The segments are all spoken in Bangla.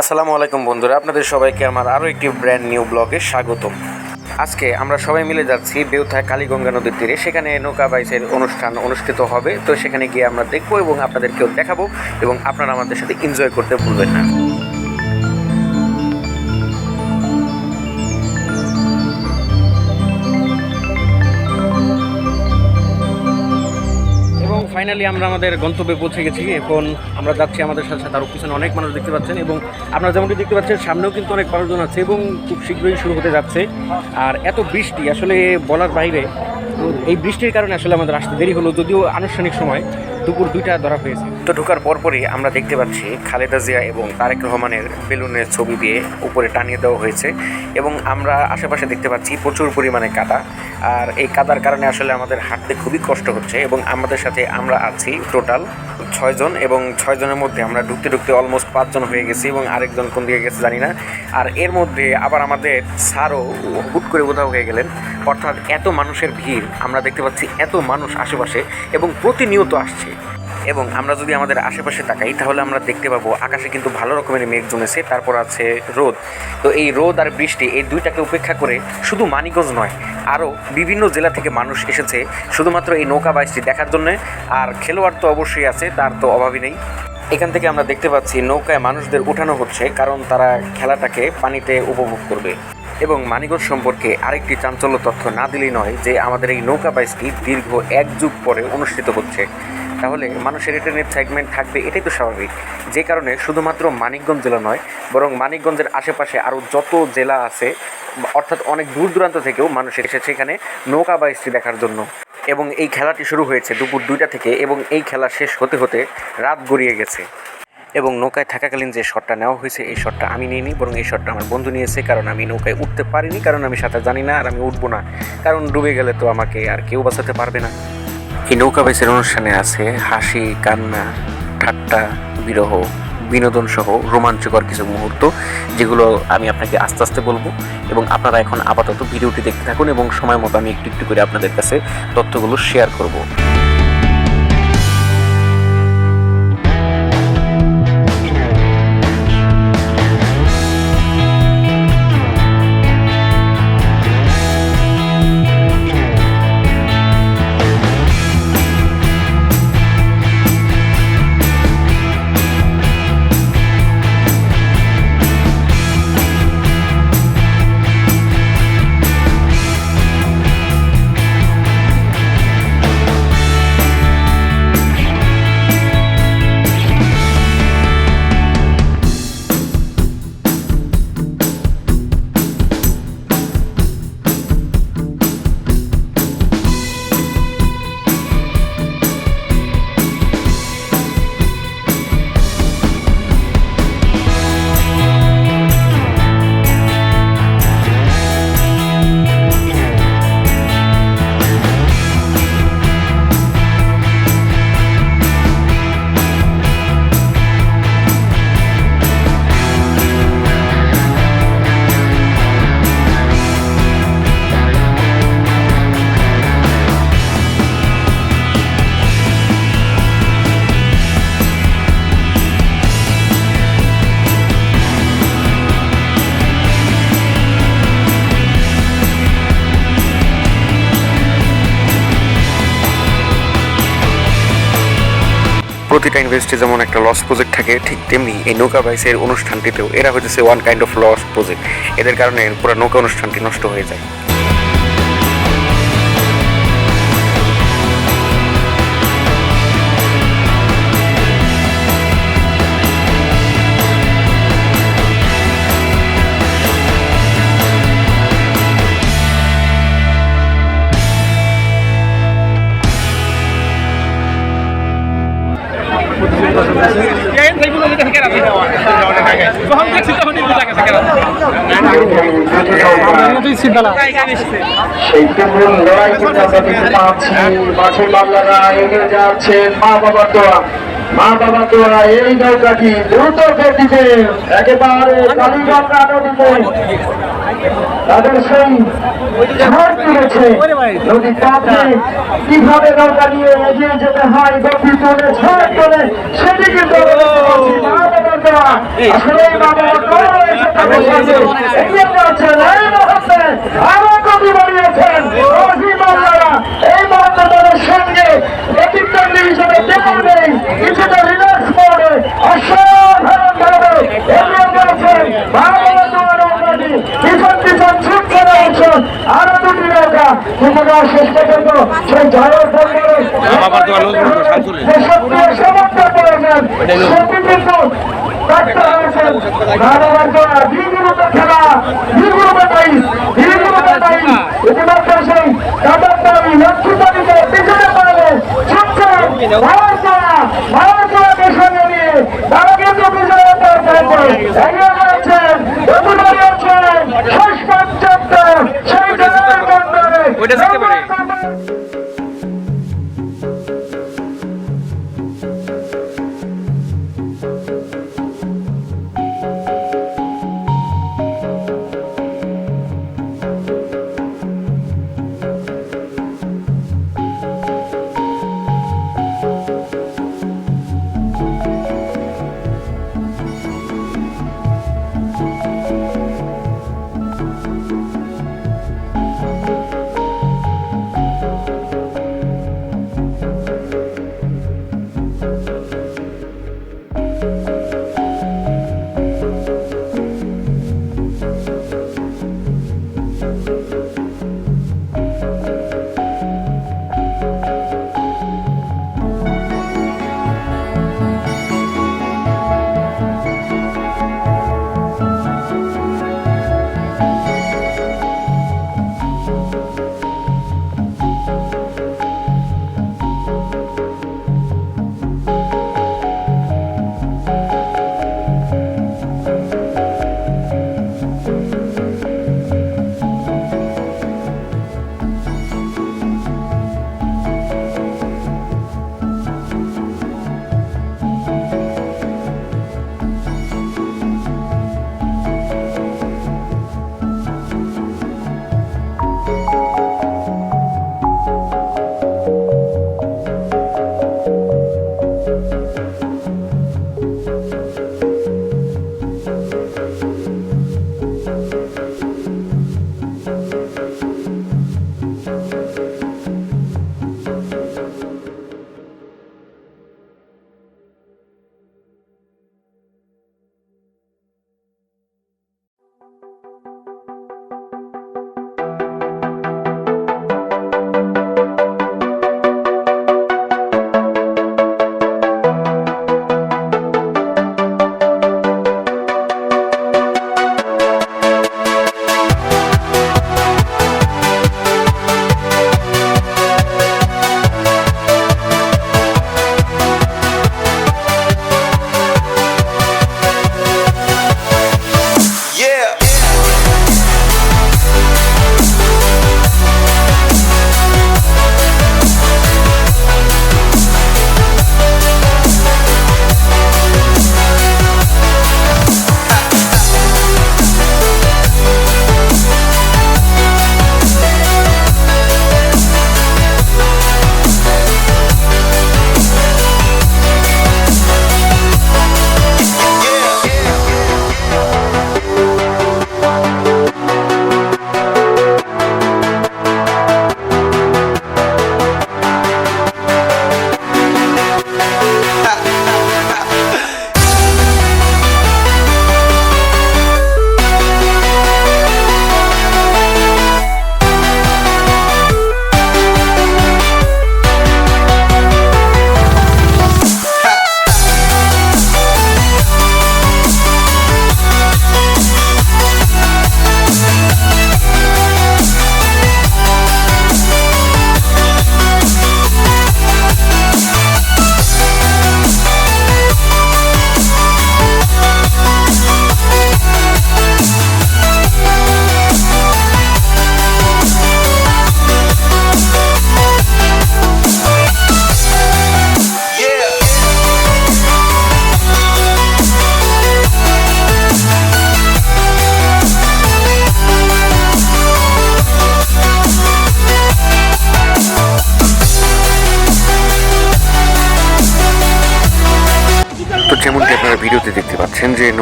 আসসালামু আলাইকুম বন্ধুরা, আপনাদের সবাইকে আমার আরও একটি ব্র্যান্ড নিউ ব্লগে স্বাগতম। আজকে আমরা সবাই মিলে যাচ্ছি বেউথায় কালীগঙ্গা নদীর তীরে। সেখানে নৌকা বাইসের অনুষ্ঠান অনুষ্ঠিত হবে। তো সেখানে গিয়ে আমরা দেখব এবং আপনাদেরকেও দেখাবো এবং আপনারা আমাদের সাথে এনজয় করতে ভুলবেন না। ফাইনালি আমরা আমাদের গন্তব্যে পৌঁছে গেছি। এখন আমরা যাচ্ছি আমাদের সাথে সাথে আরও পিছনে অনেক মানুষ দেখতে পাচ্ছেন এবং আপনারা যেমনটি দেখতে পাচ্ছেন, সামনেও কিন্তু অনেক মানুষজন আছে এবং খুব শীঘ্রই শুরু হতে যাচ্ছে। আর এত বৃষ্টি, আসলে বলার বাইরে তো এই বৃষ্টির কারণে আসলে আমাদের আসতে দেরি হলো, যদিও আনুষ্ঠানিক সময়। দুপুর দুইটা ধরা হয়েছে তো ঢোকার পরপরই আমরা দেখতে পাচ্ছি খালেদা জিয়া এবং তারেক রহমানের বেলুনের ছবি দিয়ে উপরে টানিয়ে দেওয়া হয়েছে এবং আমরা আশেপাশে দেখতে পাচ্ছি প্রচুর পরিমাণে কাদা। আর এই কাদার কারণে আসলে আমাদের হাঁটতে খুবই কষ্ট হচ্ছে এবং আমাদের সাথে আমরা আছি টোটাল ছয়জন এবং ছয়জনের মধ্যে আমরা ঢুকতে ঢুকতে অলমোস্ট পাঁচজন হয়ে গেছি এবং আরেকজন কোন দিকে গেছে জানি না। আর এর মধ্যে আবার আমাদের স্যারও হুট করে কোথাও হয়ে গেলেন। অর্থাৎ এত মানুষের ভিড়, আমরা দেখতে পাচ্ছি এত মানুষ আশেপাশে এবং প্রতিনিয়ত আসছে। এবং আমরা যদি আমাদের আশেপাশে তাকাই, তাহলে আমরা দেখতে পাবো আকাশে কিন্তু ভালো রকমের মেঘ জমেছে, তারপর আছে রোদ। তো এই রোদ আর বৃষ্টি এই দুইটাকে উপেক্ষা করে শুধু মানিকগঞ্জ নয়, আরও বিভিন্ন জেলা থেকে মানুষ এসেছে শুধুমাত্র এই নৌকা বাইশটি দেখার জন্য। আর খেলোয়াড় তো অবশ্যই আছে, তার তো অভাবই নেই। এখান থেকে আমরা দেখতে পাচ্ছি নৌকায় মানুষদের উঠানো হচ্ছে, কারণ তারা খেলাটাকে পানিতে উপভোগ করবে। এবং মানিকগঞ্জ সম্পর্কে আরেকটি চাঞ্চল্য তথ্য না দিলেই নয় যে আমাদের এই নৌকা বাইসটি দীর্ঘ এক যুগ পরে অনুষ্ঠিত হচ্ছে। তাহলে মানুষের নিয়ে এক্সাইটমেন্ট থাকবে, এটাই তো স্বাভাবিক। যে কারণে শুধুমাত্র মানিকগঞ্জ জেলা নয়, বরং মানিকগঞ্জের আশেপাশে আরও যত জেলা আছে, অর্থাৎ অনেক দূর দূরান্ত থেকেও মানুষ এসেছে এখানে নৌকা বাইসটি দেখার জন্য। এবং এই খেলাটি শুরু হয়েছে দুপুর দুইটা থেকে এবং এই খেলা শেষ হতে হতে রাত গড়িয়ে গেছে। এবং নৌকায় থাকাকালীন যে শটটা নেওয়া হয়েছে, এই শটটা আমি নিইনি, বরং এই শটটা আমার বন্ধু নিয়েছে, কারণ আমি নৌকায় উঠতে পারিনি, কারণ আমি সাঁতার জানি না আর আমি উঠবো না। কারণ ডুবে গেলে তো আমাকে আর কেউ বাঁচাতে পারবে না। এই নৌকা বেসের অনুষ্ঠানে আছে হাসি, কান্না, ঠাট্টা, বিরহ বিনোদন সহ রোমাঞ্চকর কিছু মুহূর্ত, যেগুলো আমি আপনাকে আস্তে আস্তে বলব এবং আপনারা এখন আপাতত ভিডিওটি দেখতে থাকুন এবং সময় মতো আমি একটু একটু করে আপনাদের কাছে তথ্যগুলো শেয়ার করব। প্রতিটা ইনভেস্টে যেমন একটা লস প্রজেক্ট থাকে, ঠিক তেমনি এই নৌকা বাইসের অনুষ্ঠানটিতেও এরা হচ্ছে one kind of loss project এদের কারণে পুরো নৌকা অনুষ্ঠানটি নষ্ট হয়ে যায়। মা বাবার দোয়া। এই নৌকাটি দ্রুত কীভাবে নৌকা নিয়ে এগিয়ে যেতে হয়, গতি তোলে ঝড় তোলে সেটি কিন্তু আরও কবি মাল্লারা এই মুহূর্তে সঙ্গে ব্যতিক্রমী হিসেবে কেউ নেই কিছুটা রিল্যাক্স মোডে অসাধারণ ভাবে এগিয়ে অঙ্গনি পিছন পিছন ছুটছে রয়েছেন আরও দুটি নৌকা কিন্তু শেষ পর্যন্ত সেই। যে সক্রিয় সমর্থন করেছেন সেটি কিন্তু খেলা সেই কাদার দাবি লক্ষ্মীপতিকে পিছনে পারবে ছুটছেন ভাবার দোয়া ভাবার সঙ্গে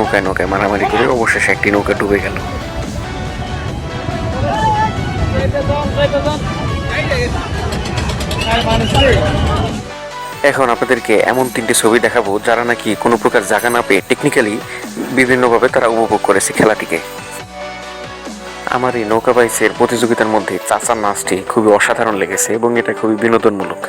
নৌকায় নৌকায় মারামারি করে অবশেষে একটি নৌকা ডুবে গেল। এখন আপনাদেরকে এমন তিনটি ছবি দেখাবো যারা নাকি কোনো প্রকার জায়গা না পেয়ে টেকনিক্যালি বিভিন্নভাবে তারা উপভোগ করেছে খেলাটিকে। আমার এই নৌকা বাইসের প্রতিযোগিতার মধ্যে চাচার নাচটি খুবই অসাধারণ লেগেছে এবং এটা খুবই বিনোদনমূলক।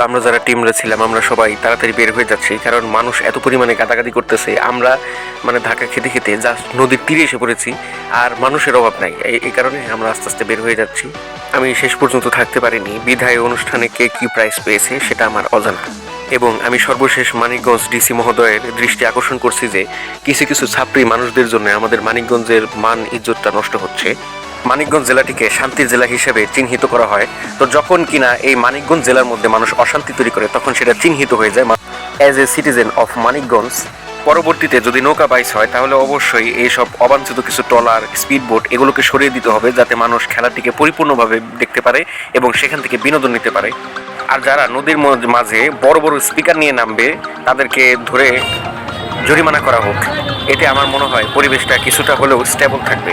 আমরা যারা টিমরা ছিলাম, আমরা সবাই তাড়াতাড়ি বের হয়ে যাচ্ছি। কারণ মানুষ এত পরিমাণে গাদাগাদি করতেছে, আমরা মানে ধাক্কা খেতে খেতে জাস্ট নদীর তীরে এসে পড়েছি, আর মানুষের অভাব নাই। এই- কারণে আমরা আস্তে আস্তে বের হয়ে যাচ্ছি। আমি শেষ পর্যন্ত থাকতে পারিনি, বিধায় অনুষ্ঠানে কে কী প্রাইজ পেয়েছে সেটা আমার অজানা। এবং আমি সর্বশেষ মানিকগঞ্জ ডিসি মহোদয়ের দৃষ্টি আকর্ষণ করছি যে কিছু কিছু ছাত্রী মানুষদের জন্য আমাদের মানিকগঞ্জের মান, ইজ্জতটা নষ্ট হচ্ছে। মানিকগঞ্জ জেলাটিকে শান্তির জেলা হিসেবে চিহ্নিত করা হয়, তো যখন কিনা এই মানিকগঞ্জ জেলার মধ্যে মানুষ অশান্তি তৈরি করে, তখন সেটা চিহ্নিত হয়ে যায়। As a citizen of Manikganj পরবর্তীতে যদি নৌকা বাইস হয়, তাহলে অবশ্যই এইসব অবাঞ্ছিত কিছু ট্রলার স্পিড বোট এগুলোকে সরিয়ে দিতে হবে যাতে মানুষ খেলাটিকে পরিপূর্ণভাবে দেখতে পারে এবং সেখান থেকে বিনোদন নিতে পারে। আর যারা নদীর মাঝে বড় বড় স্পিকার নিয়ে নামবে, তাদেরকে ধরে জরিমানা করা হোক। এতে আমার মনে হয় পরিবেশটা কিছুটা হলেও স্টেবল থাকবে।